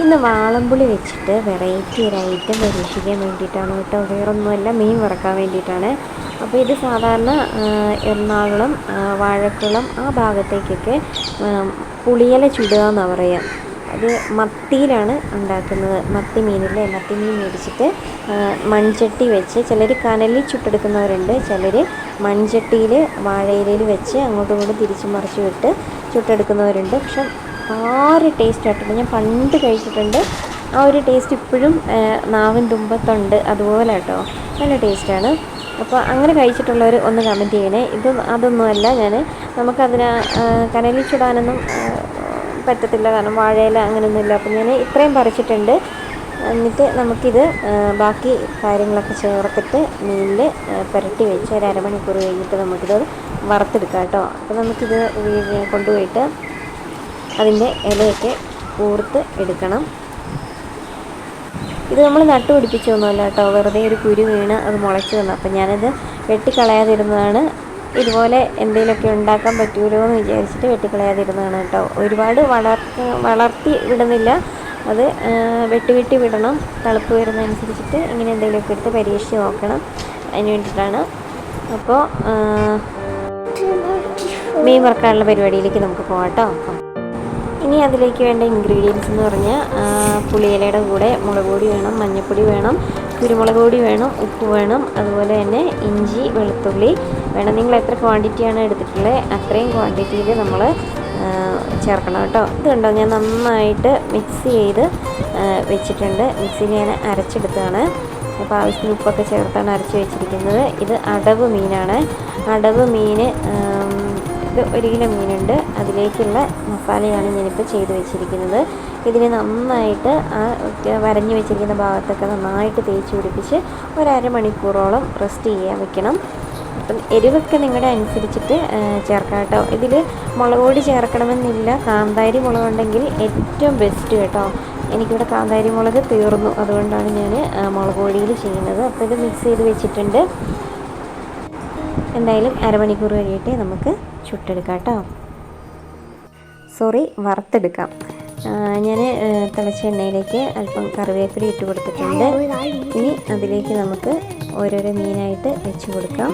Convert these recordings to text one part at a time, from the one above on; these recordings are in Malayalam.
ഇന്ന് വാളംപുളി വെച്ചിട്ട് വെറൈറ്റി ഒരു ഐറ്റം പരീക്ഷിക്കാൻ വേണ്ടിയിട്ടാണ് കേട്ടോ. വേറൊന്നുമല്ല മീൻ വറക്കാൻ വേണ്ടിയിട്ടാണ്. അപ്പോൾ ഇത് സാധാരണ എറണാകുളം വാഴക്കുളം ആ ഭാഗത്തേക്കൊക്കെ പുളിയില ചുടുക എന്നാണ് പറയുക അത് മത്തിയിലാണ് ഉണ്ടാക്കുന്നത്. മത്തി മീനില്ലേ മത്തി മീൻ മേടിച്ചിട്ട് മൺചട്ടി വെച്ച് ചിലർ കനലിൽ ചുട്ടെടുക്കുന്നവരുണ്ട്. ചിലർ മൺചട്ടിയിൽ വാഴയിലയിൽ വെച്ച് അങ്ങോട്ടും ഇങ്ങോട്ടും തിരിച്ചു മറിച്ച് വിട്ട് ചുട്ടെടുക്കുന്നവരുണ്ട്. പക്ഷെ ആറ് ടേസ്റ്റ് കേട്ടോ. ഞാൻ പണ്ട് കഴിച്ചിട്ടുണ്ട്. ആ ഒരു ടേസ്റ്റ് ഇപ്പോഴും നാവിൻ തുമ്പത്തുണ്ട്. അതുപോലെ കേട്ടോ. നല്ല ടേസ്റ്റാണ് അപ്പോൾ അങ്ങനെ കഴിച്ചിട്ടുള്ളവർ ഒന്ന് കമന്റ് ചെയ്യണേ. ഇത് അതൊന്നുമല്ല ഞാൻ നമുക്കതിന് കനലിൽ ചുടാനൊന്നും പറ്റത്തില്ല. കാരണം വാഴയില അങ്ങനെയൊന്നുമില്ല അപ്പം ഞാൻ ഇത്രയും പറിച്ചിട്ടുണ്ട്. എന്നിട്ട് നമുക്കിത് ബാക്കി കാര്യങ്ങളൊക്കെ ചേർത്തിട്ട് മീനിൽ പുരട്ടി വെച്ച് ഒരു അരമണിക്കൂർ കഴിഞ്ഞിട്ട് നമുക്കിത് വറുത്തെടുക്കാം കേട്ടോ. അപ്പോൾ നമുക്കിത് കൊണ്ടുപോയിട്ട് അതിന്റെ ഇലയൊക്കെ കൂർത്ത് എടുക്കണം. ഇത് നമ്മൾ നട്ടുപിടിപ്പിച്ചൊന്നുമല്ല കേട്ടോ. വെറുതെ ഒരു കുരു വീണ് അത് മുളച്ച് വന്നു. അപ്പം ഞാനത് വെട്ടിക്കളയാതിരുന്നതാണ്. ഇതുപോലെ എന്തെങ്കിലുമൊക്കെ ഉണ്ടാക്കാൻ പറ്റുമല്ലോ എന്ന് വിചാരിച്ചിട്ട് വെട്ടിക്കളയാതിരുന്നതാണ് കേട്ടോ. ഒരുപാട് വളർത്ത് വളർത്തി വിടുന്നില്ല. അത് വെട്ടി വെട്ടി വിടണം. തളുപ്പ് വരുന്നതനുസരിച്ചിട്ട് ഇങ്ങനെ എന്തെങ്കിലുമൊക്കെ എടുത്ത് പരീക്ഷിച്ച് നോക്കണം. അതിന് വേണ്ടിയിട്ടാണ്. അപ്പോൾ മീൻ വറക്കാനുള്ള പരിപാടിയിലേക്ക് നമുക്ക് പോകാം കേട്ടോ. ഇനി അതിലേക്ക് വേണ്ട ഇൻഗ്രീഡിയൻസ് എന്ന് പറഞ്ഞാൽ പുളിയിലയുടെ കൂടെ മുളക് പൊടി വേണം മഞ്ഞൾപ്പൊടി വേണം കുരുമുളക് പൊടി വേണം ഉപ്പ് വേണം അതുപോലെ തന്നെ ഇഞ്ചി വെളുത്തുള്ളി. വേണം നിങ്ങൾ എത്ര ക്വാണ്ടിറ്റിയാണ് എടുത്തിട്ടുള്ളത് അത്രയും ക്വാണ്ടിറ്റിയിൽ നമ്മൾ ചേർക്കണം കേട്ടോ. ഇത് കണ്ടോ ഞാൻ നന്നായിട്ട് മിക്സ് ചെയ്ത് വെച്ചിട്ടുണ്ട്. മിക്സിയിൽ ഞാൻ അരച്ചെടുത്താണ് അപ്പോൾ ആവശ്യത്തിന് ഉപ്പൊക്കെ ചേർത്താണ് അരച്ച് വെച്ചിരിക്കുന്നത്. ഇത് അടവ് മീനാണ്. അടവ് മീൻ ഒരു കിലോ മീനുണ്ട്. അതിലേക്കുള്ള മസാലയാണ് ഞാനിപ്പോൾ ചെയ്ത് വെച്ചിരിക്കുന്നത്. ഇതിനെ നന്നായിട്ട് ആ വരഞ്ഞു വെച്ചിരിക്കുന്ന ഭാഗത്തൊക്കെ നന്നായിട്ട് തേച്ച് പിടിപ്പിച്ച് ഒരമണിക്കൂറോളം റെസ്റ്റ് ചെയ്യാൻ വെക്കണം. അപ്പം എരിവൊക്കെ നിങ്ങളുടെ അനുസരിച്ചിട്ട് ചേർക്കാം കേട്ടോ. ഇതിൽ മുളക് പൊടി ചേർക്കണമെന്നില്ല. കാന്താരി മുളക് ഉണ്ടെങ്കിൽ ഏറ്റവും ബെസ്റ്റ് കേട്ടോ. എനിക്കിവിടെ കാന്താരി മുളക് തീർന്നു. അതുകൊണ്ടാണ് ഞാൻ മുളക് പൊടിയിൽ ചെയ്യുന്നത്. അപ്പോൾ ഇത് മിക്സ് ചെയ്ത് വെച്ചിട്ടുണ്ട്. എന്തായാലും അരമണിക്കൂർ കഴിയട്ടെ നമുക്ക് ചുട്ടെടുക്കാം കേട്ടോ. സോറി വറുത്തെടുക്കാം. ഞാൻ തിളച്ച എണ്ണയിലേക്ക് അല്പം കറിവേപ്പില ഇട്ട് കൊടുത്തിട്ടുണ്ട്. ഇനി അതിലേക്ക് നമുക്ക് ഓരോരോ മീനായിട്ട് വെച്ച് കൊടുക്കാം.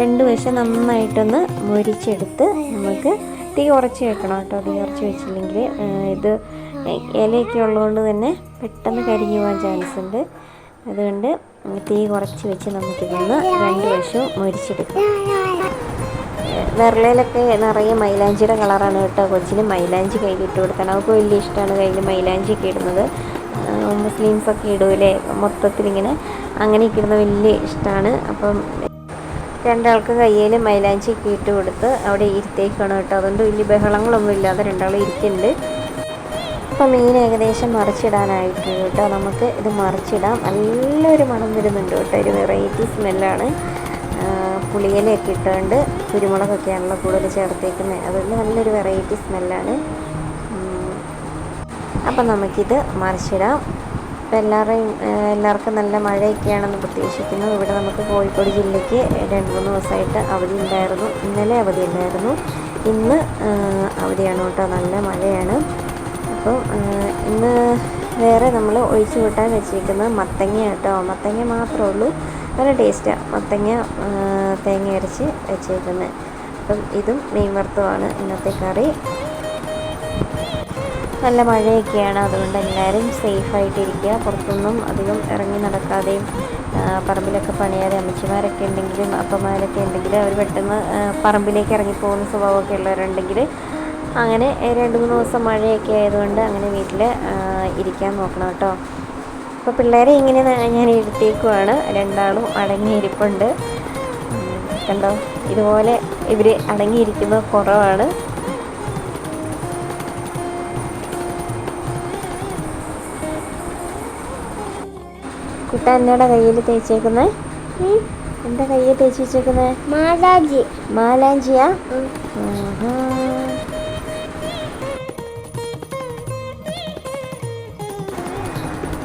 രണ്ട് വശം നന്നായിട്ടൊന്ന് മുരിച്ചെടുത്ത് നമുക്ക് തീ ഉറച്ച് വെക്കണം കേട്ടോ. തീ ഉറച്ച് വെച്ചില്ലെങ്കിൽ ഇത് ഇലയൊക്കെ ഉള്ളതുകൊണ്ട് തന്നെ പെട്ടെന്ന് കരിഞ്ഞു പോകാൻ ചാൻസ് ഉണ്ട് അതുകൊണ്ട് തീ കുറച്ച് വെച്ച് നമുക്കിതൊന്ന് രണ്ട് വശവും മുരിച്ചെടുക്കാം. വിരളയിലൊക്കെ നിറയെ മൈലാഞ്ചിയുടെ കളറാണ് കേട്ടോ കൊച്ചിന് മൈലാഞ്ചി കയ്യിൽ ഇട്ട് കൊടുക്കണം അവൾക്ക് വലിയ ഇഷ്ടമാണ് കയ്യിൽ മൈലാഞ്ചി ഒക്കെ ഇടുന്നത് മുസ്ലിംസൊക്കെ ഇടൂലേ? മൊത്തത്തിലിങ്ങനെ അങ്ങനെയൊക്കെ ഇടുന്നത് വലിയ ഇഷ്ടമാണ്. അപ്പം രണ്ടാൾക്ക് കയ്യിൽ മൈലാഞ്ചി ഒക്കെ ഇട്ട് കൊടുത്ത് അവിടെ ഇരുത്തേക്കാണ് കേട്ടോ. അതുകൊണ്ട് വലിയ ബഹളങ്ങളൊന്നും ഇല്ലാതെ രണ്ടാളും ഇരിക്കുന്നുണ്ട്. അപ്പോൾ മീൻ ഏകദേശം മറിച്ചിടാനായിട്ട് കേട്ടോ. നമുക്ക് ഇത് മറിച്ചിടാം. നല്ലൊരു മണം വരുന്നുണ്ട് കേട്ടോ. ഒരു വെറൈറ്റി സ്മെല്ലാണ് പുളിയിലൊക്കെ ഇട്ടുകൊണ്ട് കുരുമുളകൊക്കെയാണല്ലോ കൂടുതൽ ചേർത്തേക്കുന്നത് അതുകൊണ്ട് നല്ലൊരു വെറൈറ്റി സ്മെല്ലാണ് അപ്പം നമുക്കിത് മറിച്ചിടാം. ഇപ്പം എല്ലാവരെയും എല്ലാവർക്കും നല്ല മഴയൊക്കെയാണെന്ന് പ്രതീക്ഷിക്കുന്നു. ഇവിടെ നമുക്ക് കോഴിക്കോട് ജില്ലയ്ക്ക് രണ്ട് മൂന്ന് ദിവസമായിട്ട് അവധി ഉണ്ടായിരുന്നു. ഇന്നലെ അവധി ഉണ്ടായിരുന്നു. ഇന്ന് അവധിയാണ് കേട്ടോ. നല്ല മഴയാണ്. അപ്പോൾ ഇന്ന് വേറെ നമ്മൾ ഒഴിച്ചു കൂട്ടാൻ വെച്ചിരിക്കുന്നത് മത്തങ്ങ കേട്ടോ. മത്തങ്ങ മാത്രമേ ഉള്ളൂ. നല്ല ടേസ്റ്റാണ് മത്തങ്ങ തേങ്ങ അരച്ച് വെച്ചേക്കുന്നത് അപ്പം ഇതും മീൻ വറുത്തമാണ് ഇന്നത്തെ കറി. നല്ല മഴയൊക്കെയാണ്. അതുകൊണ്ട് എല്ലാവരും സേഫായിട്ടിരിക്കുക പുറത്തൊന്നും അധികം ഇറങ്ങി നടക്കാതെയും പറമ്പിലൊക്കെ പണിയാതെ അമ്മച്ചിമാരൊക്കെ ഉണ്ടെങ്കിലും അപ്പന്മാരൊക്കെ ഉണ്ടെങ്കിൽ അവർ പെട്ടെന്ന് പറമ്പിലേക്ക് ഇറങ്ങിപ്പോകുന്ന സ്വഭാവമൊക്കെ ഉള്ളവരുണ്ടെങ്കിൽ അങ്ങനെ രണ്ട് മൂന്ന് ദിവസം മഴയൊക്കെ ആയതുകൊണ്ട് അങ്ങനെ വീട്ടിൽ ഇരിക്കാൻ നോക്കണം കേട്ടോ. അപ്പോൾ പിള്ളേരെ ഇങ്ങനെ ഞാൻ ഇരുത്തിയേക്കുവാണ്. രണ്ടാളും അടങ്ങിയിരിപ്പുണ്ട്. കണ്ടോ? ഇതുപോലെ ഇവർ അടങ്ങിയിരിക്കുന്നത് കുറവാണ്. കുട്ട എന്നോടെ കയ്യിൽ തേച്ചേക്കുന്നേ? എന്താ കയ്യിൽ തേച്ച് വെച്ചേക്കുന്നേ? മാലാഞ്ചി. മാലാഞ്ചിയാ?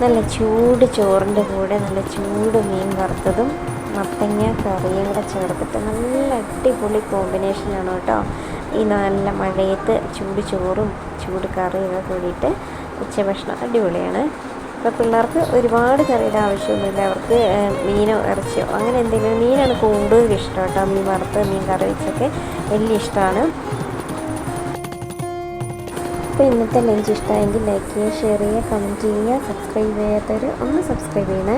നല്ല ചൂട് ചോറിന്റെ കൂടെ നല്ല ചൂട് മീൻ വറുത്തതും മത്തങ്ങ കറിയും കൂടെ ചേർത്തിട്ട് നല്ല അടിപൊളി കോമ്പിനേഷനാണ് കേട്ടോ. ഈ നല്ല മഴയത്ത് ചൂട് ചോറും ചൂട് കറിയൊക്കെ കൂടിയിട്ട് ഉച്ചഭക്ഷണം അടിപൊളിയാണ്. അപ്പോൾ പിള്ളേർക്ക് ഒരുപാട് കറിയുടെ ആവശ്യമൊന്നുമില്ല. അവർക്ക് മീനോ ഇറച്ചിയോ അങ്ങനെ എന്തെങ്കിലും മീനാണ് കൂടുതൽ ഇഷ്ടം കേട്ടോ. മീൻ വറുത്ത് മീൻ കറി വെച്ചൊക്കെ വലിയ ഇഷ്ടമാണ്. അപ്പോൾ ഇന്നത്തെ ലഞ്ച് ഇഷ്ടമായെങ്കിൽ ലൈക്ക് ചെയ്യുക ഷെയർ ചെയ്യുക കമന്റ് ചെയ്യുക സബ്സ്ക്രൈബ് ചെയ്യാത്തവർ ഒന്ന് സബ്സ്ക്രൈബ് ചെയ്യണേ.